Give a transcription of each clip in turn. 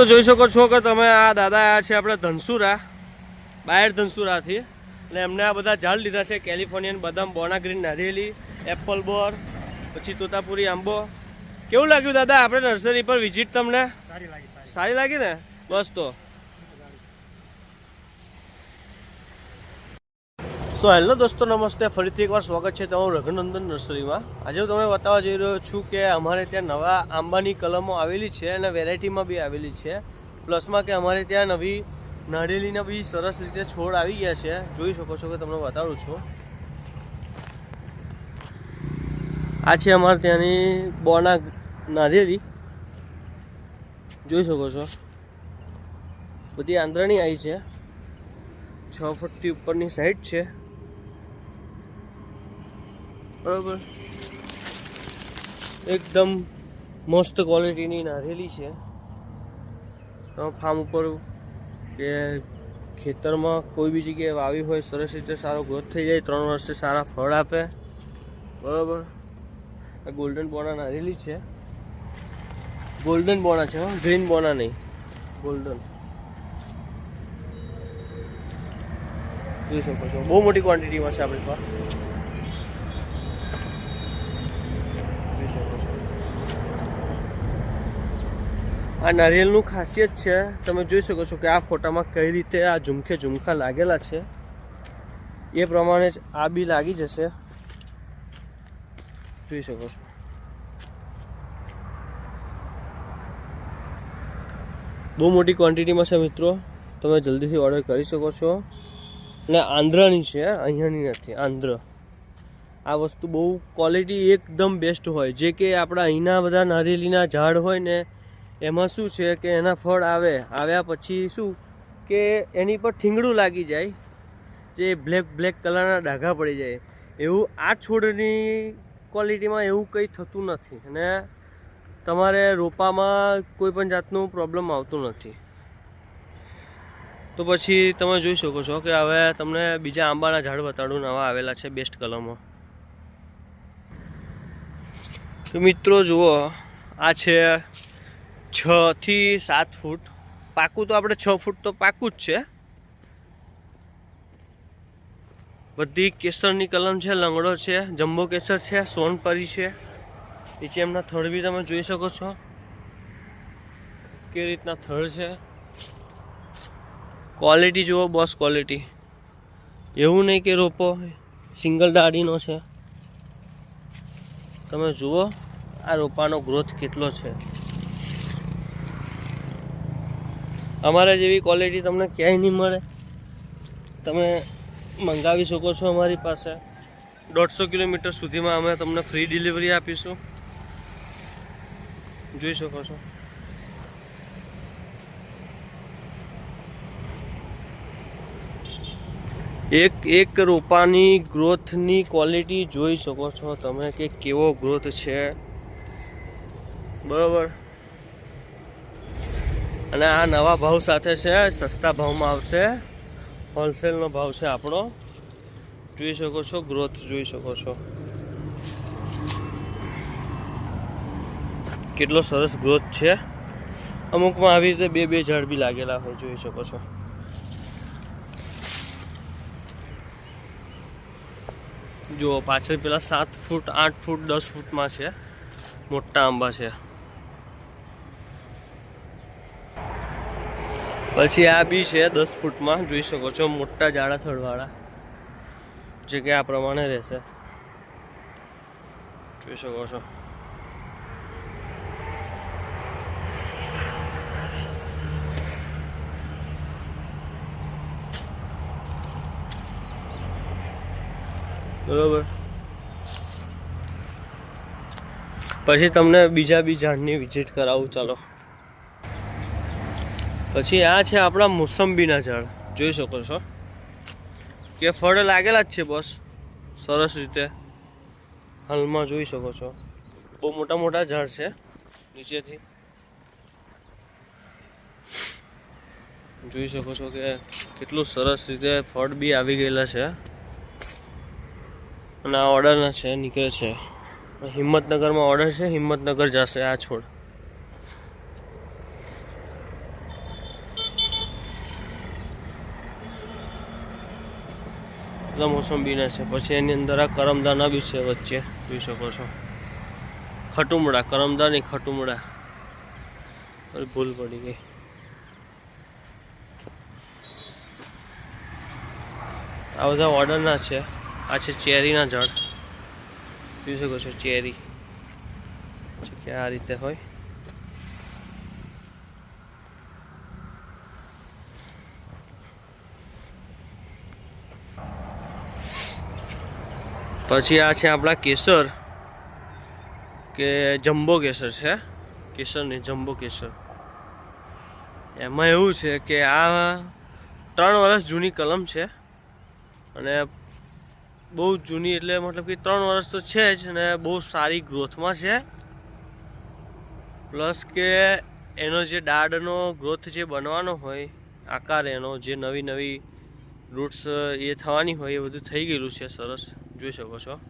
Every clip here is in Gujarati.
દોસ્તો જોઈ શકો છો કે તમે આ દાદા આયા છે આપણે ધનસુરા બાયર ધનસુરાથી. અને એમને આ બધા ઝાડ લીધા છે કેલિફોર્નિયન બદામ બોના ગ્રીન નારિયેલી એપલ બોર પછી તોતાપુરી આંબો. કેવું લાગ્યું દાદા? આપણે નર્સરી પર વિઝિટ તમને? સારી લાગી ને? બસ તો સો હેલો દોસ્તો, નમસ્તે. ફરીથી એકવાર સ્વાગત છે તમારું રઘુનંદન નર્સરીમાં. આજે હું તમને બતાવવા જઈ રહ્યો છું કે અમારે ત્યાં નવા આંબાની કલમો આવેલી છે અને વેરાયટીમાં બી આવેલી છે. પ્લસમાં કે અમારે ત્યાં નવી નાળિયેલીના બી સરસ રીતે છોડ આવી ગયા છે. જોઈ શકો છો કે તમને બતાડું છું. આ છે અમારે ત્યાંની બોના નાળિયેલી જોઈ શકો છો. બધી આંધળણી આવી છે. છ ફૂટથી ઉપરની સાઈડ છે. બરોબર? એકદમ મસ્ત ક્વોલિટીની નારેલી છે. ફાર્મ ઉપર કે ખેતરમાં કોઈ બી જગ્યાએ વાવી હોય, સરસ રીતે સારો ગ્રોથ થઈ જાય, ત્રણ વર્ષે સારા ફળ આપે. બરાબર? આ ગોલ્ડન બોના નારેલી છે. ગોલ્ડન બોના છે ગ્રીન બોના નહીં ગોલ્ડન જોઈ શકો છો, બહુ મોટી ક્વોન્ટિટીમાં છે આપણી પાસે જોઈ શકો છો આ નારિયેળનું ખાસિયત છે. તમે જોઈ શકો છો કે આ ફોટામાં કઈ રીતે આ ઝુમખે ઝુમખા લાગેલા છે. એ પ્રમાણે જ આ બી લાગી જશે. જોઈ શકો છો. બહુ મોટી ક્વોન્ટિટીમાં છે મિત્રો. તમે જલ્દીથી ઓર્ડર કરી શકો છો. અને આંધ્રની છે, અહીંયાની નથી, આંધ્ર. આ વસ્તુ બહુ ક્વોલિટી એકદમ બેસ્ટ હોય. જે કે આપણા અહીંના બધા નારિયેલીના ઝાડ હોય ને એમાં શું છે કે એના ફળ આવે, આવ્યા પછી શું કે એની પર થીંગડું લાગી જાય, જે બ્લેક બ્લેક કલરના ડાઘા પડી જાય. એવું આ છોડની ક્વોલિટીમાં એવું કંઈ થતું નથી અને તમારે રોપામાં કોઈ પણ જાતનું પ્રોબ્લેમ આવતું નથી. તો પછી તમે જોઈ શકો છો કે હવે તમને બીજા આંબાના ઝાડ બતાડું નવા આવેલા છે બેસ્ટ કલમો તો મિત્રો જુઓ, આ છે છ થી સાત ફૂટ. પાકું તો આપણે છ ફૂટ તો પાકું જ છે. બધી કેસરની કલમ છે, લંગડો છે, જમ્બો કેસર છે, સોનપરી છે. નીચે એમના થડ બી તમે જોઈ શકો છો. કેવી રીતના થડ છે. ક્વોલિટી જુઓ, બોસ ક્વોલિટી. એવું નહીં કે રોપો, સિંગલ દાડીનો છે. તમે જુઓ, આ રોપાનો ગ્રોથ કેટલો છે. અમારા જેવી ક્વોલિટી તમને ક્યાંય નહીં મળે. તમે મંગાવી શકો છો અમારી પાસે. દોઢસો કિલોમીટર સુધીમાં અમે તમને ફ્રી ડિલિવરી આપીશું. જોઈ શકો છો. એક એક રોપાની ગ્રોથની ક્વોલિટી જોઈ શકો છો તમે કે કેવો ગ્રોથ છે. બરોબર? અને આ નવા ભાવ સાથે છે, સસ્તા ભાવમાં આવશે. હોલસેલનો ભાવ છે આપણો. જોઈ શકો છો, ગ્રોથ જોઈ શકો છો. કેટલો સરસ ગ્રોથ છે. અમુકમાં આવી રીતે બે બે ઝાડ બી લાગેલા હોય, જોઈ શકો છો. જુઓ, પાછળ પેલા સાત ફૂટ, આઠ ફૂટ, દસ ફૂટમાં છે. મોટા આંબા છે. પછી આ બી છે, દસ ફૂટમાં. જોઈ શકો છો, મોટા જાડા થડવાળા. જે કે આ પ્રમાણે રહેશે. જોઈ શકો છો. બરોબર. પછી તમને બીજા બી ઝાડની વિઝિટ કરાવું, ચાલો. પછી આ છે આપણા મોસંબીના ઝાડ. જોઈ શકો છો. કે ફળ લાગેલા જ છે બસ. સરસ રીતે હાલમાં જોઈ શકો છો. બહુ મોટા મોટા ઝાડ છે. નીચેથી. જોઈ શકો છો કે કેટલું સરસ રીતે ફળ બી આવી ગયેલા છે. અને આ ઓર્ડરના છે, નીકળે છે. હિંમતનગરમાં ઓર્ડર છે, હિંમતનગર જશે આ છોડ. બધા મોસંબીના છે. પછી એની અંદર આ કરમદાના બી છે વચ્ચે. જોઈ શકો છો. ખટુમડા કરમદા નહીં ખટુમડા ભૂલ પડી ગઈ. આ બધા ઓર્ડરના છે. આ છે ચેરીના ઝાડ. જોઈ શકો છો ચેરી. કે આ રીતે હોય. પછી આ છે આપણા કેસર, કે જમ્બો કેસર છે. કેસર નહીં જમ્બો કેસર. એમાં એવું છે કે આ ત્રણ વર્ષ જૂની કલમ છે. અને બહુ જૂની એટલે મતલબ કે ત્રણ વર્ષ તો છે જ અને બહુ સારી ગ્રોથમાં છે. પ્લસ કે એનો જે દાડનો ગ્રોથ જે બનવાનો હોય, આકાર એનો, જે નવી નવી રૂટ્સ એ થવાની હોય એ બધું થઈ ગયેલું છે સરસ. જોઈ શકો છો.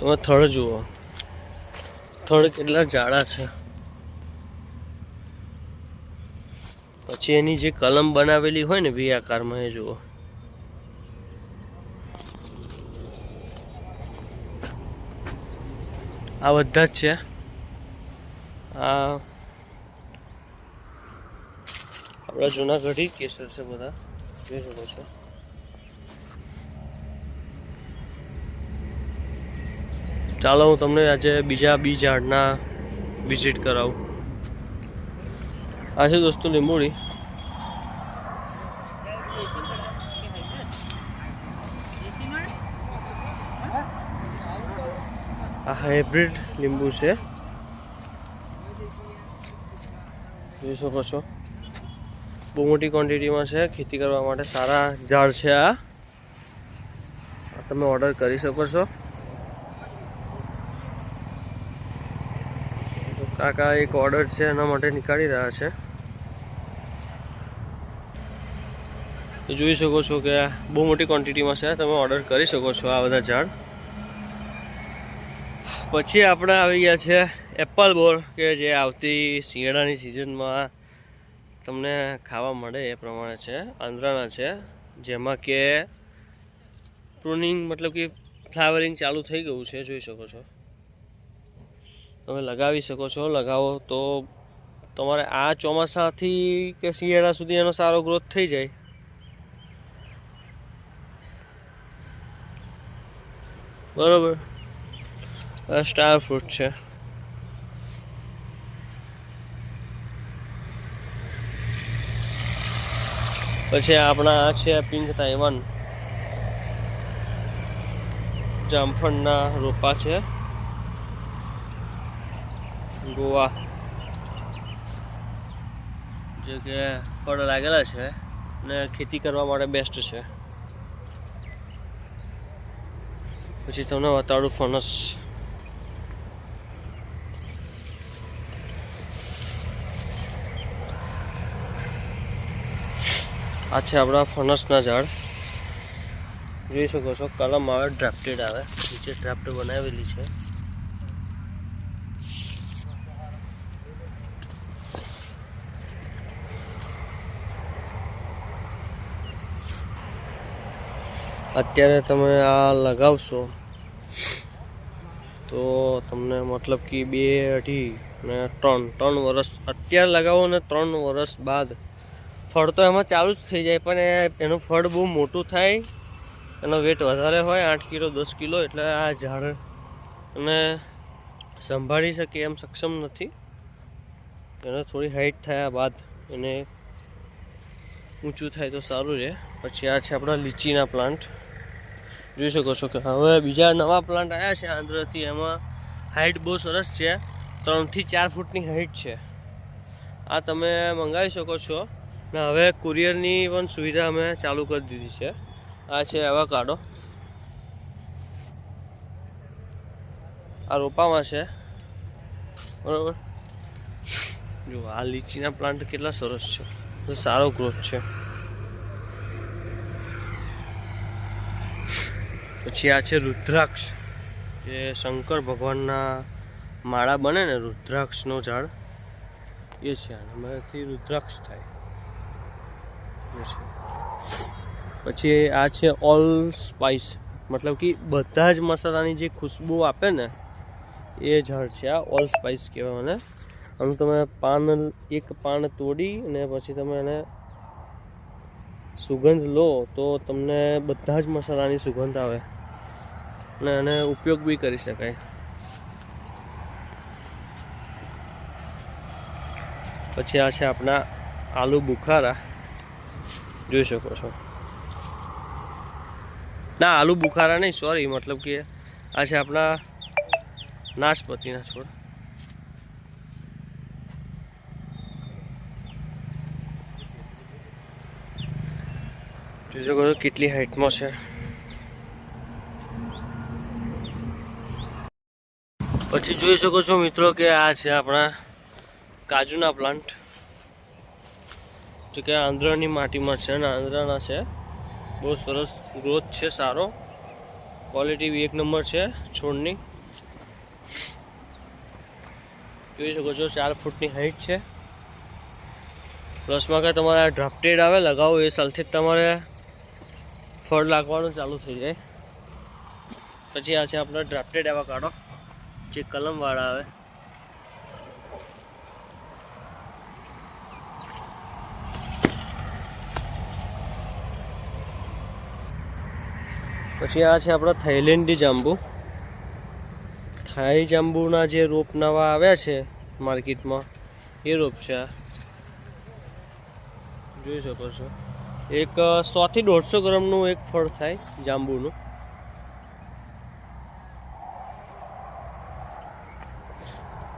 તમે થળ જુઓ. થડ કેટલા જાડા છે. પછી એની જે કલમ બનાવેલી હોય ને વી આકારમાં એ જુઓ. આ બધા જ છે. આ આપણા જૂનાગઢી કેસર છે બધા. જોઈ શકો છો. ચાલો, હું તમને આજે બીજા બી ઝાડના વિઝિટ કરાવું. આ છે દોસ્તો લીંબોડી આ હાઇબ્રિડ લીંબુ છે. જોઈ શકો છો. બહુ મોટી ક્વોન્ટિટીમાં છે. ખેતી કરવા માટે સારા ઝાડ છે આ. તમે ઓર્ડર કરી શકો છો. કાકા એક ઓર્ડર છે, એના માટે નીકાળી રહ્યા છે. જોઈ શકો છો કે બહુ મોટી ક્વોન્ટિટીમાં છે. તમે ઓર્ડર કરી શકો છો આ બધા ઝાડ. પછી આપણે આવી ગયા છે એપલ બોર કે જે આવતી શિયાળાની સિઝનમાં તમને ખાવા મળે એ પ્રમાણે છે, આંધ્રાના છે, જેમાં કે પ્રુનિંગ મતલબ કે ફ્લાવરિંગ ચાલુ થઈ ગયું છે, જોઈ શકો છો. તમે લગાવી શકો છો, લગાવો તો તમારે આ ચોમાસાથી કે શિયાળા સુધી એનો સારો ગ્રોથ થઈ જાય. બરોબર? સ્ટાર ફ્રૂટ છે. પછી આપણા છે પિંક તાઇવાન. જામફળના રોપા છે. ગોવા. જે કે ફળ લાગેલા છે ને ખેતી કરવા માટે બેસ્ટ છે. પછી તમને બતાડું ફણસ આ છે આપણા ફણસના ઝાડ. જોઈ શકો છો કલમ આવે ડ્રાફ્ટેડ આવે. નીચે ડ્રાફ્ટ બનાવેલી છે. અત્યારે તમે આ લગાવશો, તો તમને મતલબ કે બે અઢી ને ત્રણ ત્રણ વર્ષ. અત્યારે લગાવો ને ત્રણ વર્ષ બાદ ફળ તો એમાં ચાલુ જ થઈ જાય, પણ એનું ફળ બહુ મોટું થાય. એનો વેટ વધારે હોય, આઠ કિલો, દસ કિલો, એટલે આ ઝાડ અને સંભાળી શકે એમ સક્ષમ નથી. એને થોડી હાઈટ થયા બાદ એને ઊંચું થાય તો સારું રહે. પછી આ છે આપણા લીચીના પ્લાન્ટ જોઈ શકો છો કે હવે બીજા નવા પ્લાન્ટ આવ્યા છે આંધ્રથી. એમાં હાઈટ બહુ સરસ છે. ત્રણથી ચાર ફૂટની હાઈટ છે. આ તમે મંગાવી શકો છો. ને, હવે કુરિયરની પણ સુવિધા અમે ચાલુ કરી દીધી છે. આ છે એવાકાડો આ રોપામાં છે. બરાબર? જો, આ લીચીના પ્લાન્ટ કેટલા સરસ છે. સારો ગ્રોથ છે. પછી આ છે રુદ્રાક્ષ. જે શંકર ભગવાનના માળા બને ને, રુદ્રાક્ષનો ઝાડ. એ છે, આનામાંથી રુદ્રાક્ષ થાય. એ છીએ પછી આ છે ઓલ સ્પાઇસ મતલબ કે બધા જ મસાલાની જે ખુશ્બુ આપે ને, એ ઝાડ છે આ ઓલ સ્પાઇસ કહેવાય મને. આનું તમે પાન, એક પાન તોડી અને પછી તમે એને સુગંધ લો તો તમને બધા જ મસાલાની સુગંધ આવે. અને એને ઉપયોગ બી કરી શકાય. પછી આ છે આપણા આલુ બુખારા. જોઈ શકો છો. ના, આલુ બુખારા નહીં સોરી મતલબ કે આ છે આપણા નાશપતિના છોડ. જોઈ શકો છો કેટલી હાઈટમાં છે. પછી જોઈ શકો છો મિત્રો કે આ છે આપણા કાજુના પ્લાન્ટ. જો કે આંધ્રની માટીમાં છે અને આંધ્રાના છે. બહુ સરસ ગ્રોથ છે, સારો. ક્વોલિટી બી એક નંબર છે છોડની. જોઈ શકો છો, ચાર ફૂટની હાઈટ છે. પ્લસમાં કાંઈ તમારે ડ્રાફ્ટેડ આવે, લગાવો, એ સાલથી જ તમારે ફળ લાગવાનું ચાલુ થઈ જાય. પછી આ છે આપણો ડ્રાફ્ટેડ એવા કાઢો જે કલમવાળા આવે. પછી આ છે આપણા થાઈલેન્ડી જાંબુ. થાઈ જાંબુના જે રોપ નવા આવ્યા છે માર્કેટમાં, એ રોપ છે આ. જોઈ શકો છો. એક સોથી દોઢસો ગ્રામનું એક ફળ થાય જાંબુનું.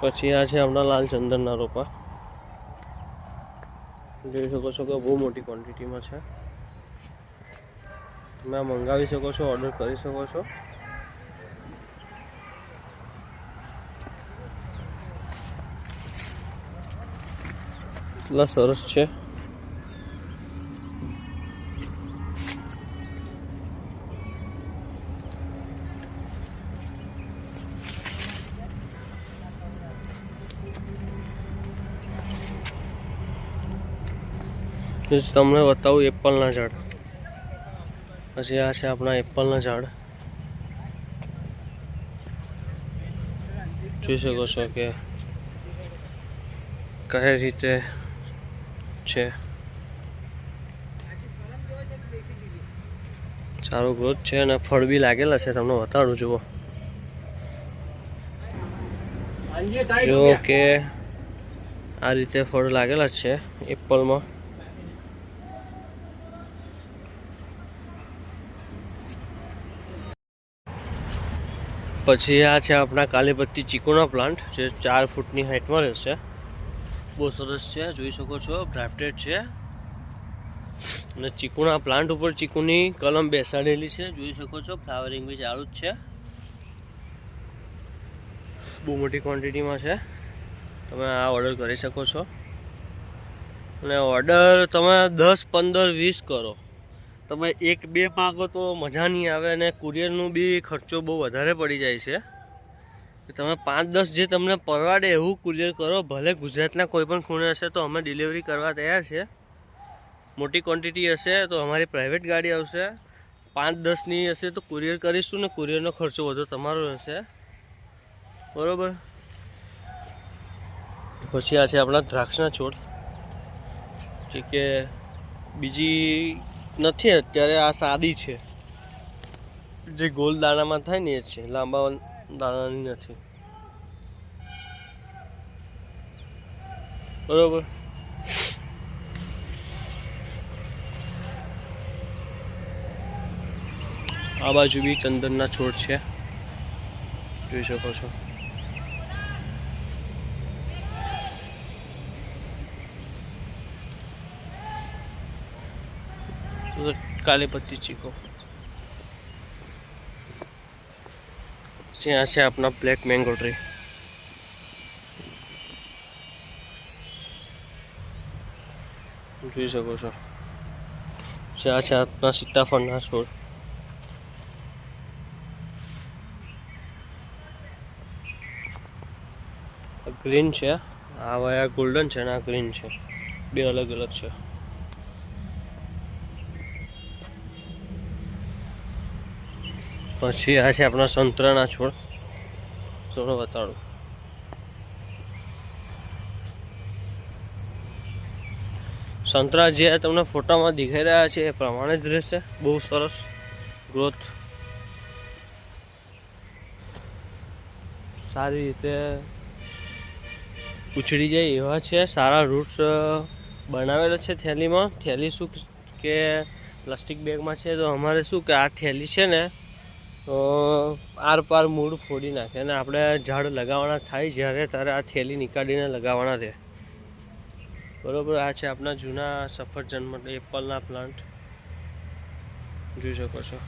પછી આ છે આપણા લાલ ચંદનના રોપા. જોઈ શકો છો કે બહુ મોટી ક્વોન્ટિટીમાં છે. તમે મંગાવી શકો છો ઓર્ડર કરી શકો છો. એટલા સરસ છે. તમને બતાવું એપલના ઝાડ પછી આ છે આપણા એપલના ઝાડ. જોઈ શકો છો કે કઈ રીતે છે. સારું ગ્રોથ છે અને ફળ બી લાગેલા છે તમને બતાડું જુઓ જો કે આ રીતે ફળ લાગેલા છે એપલમાં. પછી આ છે આપણા કાલીપત્તી ચીકુના પ્લાન્ટ, જે ચાર ફૂટની હાઇટમાં રહેશે. બહુ સરસ છે, જોઈ શકો છો ડ્રાફ્ટેડ છે. અને ચીકુના પ્લાન્ટ ઉપર ચીકુની કલમ બેસાડેલી છે, જોઈ શકો છો, ફ્લાવરિંગ બી ચાલુ જ છે. બહુ મોટી ક્વોન્ટિટીમાં છે. તમે આ ઓર્ડર કરી શકો છો. અને ઓર્ડર તમે દસ, પંદર, વીસ કરો. તમે એક બે માગો તો મજા નહીં આવે અને કુરિયરનું બી ખર્ચો બહુ વધારે પડી જાય છે. તમે પાંચ દસ જે તમને પરવાડે એવું કુરિયર કરો, ભલે ગુજરાતના કોઈ પણ ખૂણે હશે તો અમે ડિલિવરી કરવા તૈયાર છે. મોટી ક્વોન્ટિટી હશે તો અમારી પ્રાઇવેટ ગાડી આવશે. પાંચ દસની હશે તો કુરિયર કરીશું ને કુરિયરનો ખર્ચો વધુ તમારો રહેશે બરાબર? પછી આ છે આપણા દ્રાક્ષના છોડ. જે કે બીજી નથી અત્યારે, આ સાદી છે. જે ગોલ દાણામાં થાય ને એ છે, લાંબા દાણાની નથી. બરોબર? આ બાજુ બી ચંદનના છોડ છે. જોઈ શકો છો. તો काले पत्ती ચીકો. જ્યાં છે अपना ब्लैक મેંગો ટ્રી જોઈ શકો છો. છે આપણા સીતાફળના છોડ. ગ્રીન છે, આ વયા ગોલ્ડન છે અને આ ગ્રીન છે. બે અલગ અલગ છે. પછી આ છે આપણા સંતરાના છોડ. થોડો બતાડું સંતરા જે તમને ફોટામાં દેખાઈ રહ્યા છે એ પ્રમાણે જ રહેશે. બહુ સરસ ગ્રોથ. સારી રીતે ઉછળી જાય એવા છે. સારા રૂટ્સ બનાવેલા છે થેલીમાં. થેલી શું કે પ્લાસ્ટિક બેગમાં છે તો અમારે શું કે આ થેલી છે ને તો આર પાર મૂળ ફોડી નાખે અને આપણે ઝાડ લગાવવાના થાય જ્યારે ત્યારે આ થેલી નીકાળીને લગાવવાના રહે. બરોબર, આ છે આપણા જૂના સફરજન માટે એપલના પ્લાન્ટ જોઈ શકો છો.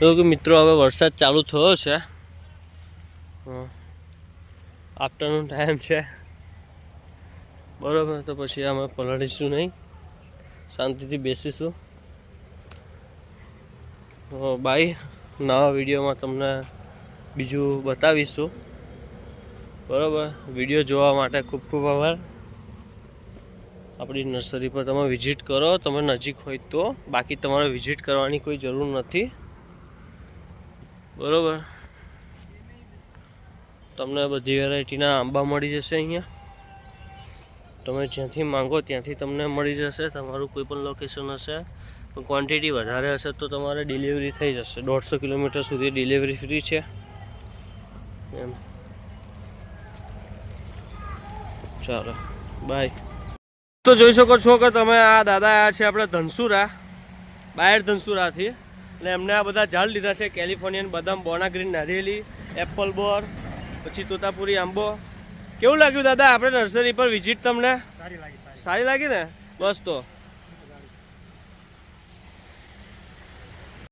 કે મિત્રો, હવે વરસાદ ચાલુ થયો છે. આફ્ટરનૂન ટાઈમ છે. બરોબર, તો પછી અમે પલળીશું નહીં. શાંતિથી બેસીશું. બાય નવા વિડીયોમાં તમને બીજું બતાવીશું. બરાબર? વીડિયો જોવા માટે ખૂબ ખૂબ આભાર. આપણી નર્સરી પર તમે વિઝિટ કરો, તમે નજીક હોય તો. બાકી તમારે વિઝિટ કરવાની કોઈ જરૂર નથી. બરોબર? તમને બધી વેરાયટીના આંબા મળી જશે અહીંયા. તમે જ્યાંથી માંગો ત્યાંથી તમને મળી જશે, તમારું કોઈ પણ લોકેશન હશે, પણ ક્વોન્ટિટી વધારે હશે તો તમારે ડિલિવરી થઈ જશે. દોઢસો કિલોમીટર સુધી ડિલિવરી ફ્રી છે. એમ. ચાલો બાય તો જોઈ શકો છો કે તમે આ દાદા આયા છે આપણે ધનસુરા, બાયર ધનસુરાથી. અને એમને આ બધા ઝાડ લીધા છે, કેલિફોર્નિયન, બદામ, બોના ગ્રીન નારિયેલી, એપલ બોર, પછી તોતાપુરી આંબો કેવું લાગ્યું દાદા? આપણે નર્સરી પર વિઝિટ તમને? સારી લાગી સારી. સારી લાગી ને? બસ તો